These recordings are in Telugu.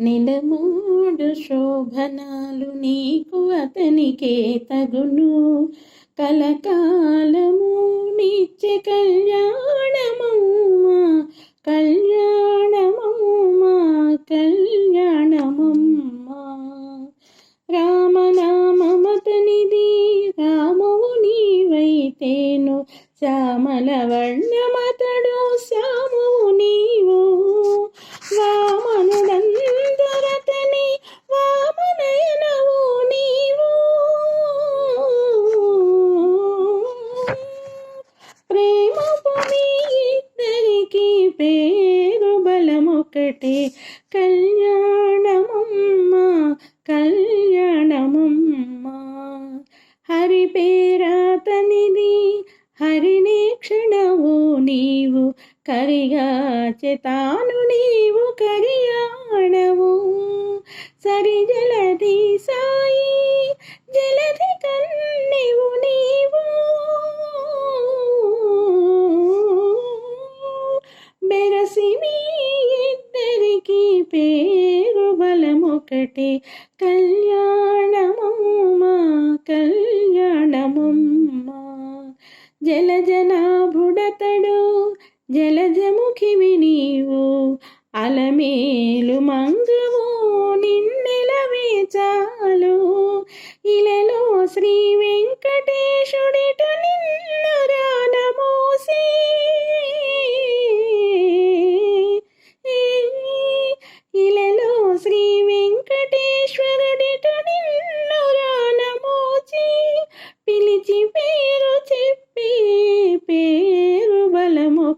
నిలమూడు శోభనాలు నీకు అతనికే తగును. కలకాలము నిత్య కళ్యాణమమ్మా కళ్యాణమమ్మా కళ్యాణమమ్మా. రామనామమతనిది రామవు నీవైతేను శ్యామల వర్ణమతడు ఒకటి. కళ్యాణమమ్మ కళ్యాణమమ్మ. హరి పేరాతనిది హరిణి క్షణవు నీవు కరిగా చేతాను నీవు కరియాణవు సరిజల పేరు బలమొకటి కళ్యాణమమ్మా కళ్యాణమమ్మా. జలజనాభుడతడు జలజముఖివి నీవు అలమేలు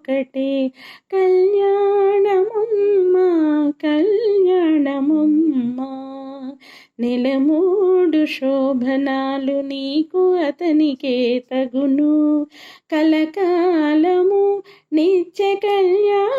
ఒకటే కళ్యాణమమ్మ కళ్యాణమమ్మ. నెలమూడు శోభనాలు నీకు అతనికే తగును. కలకాలము నిత్య కళ్యాణ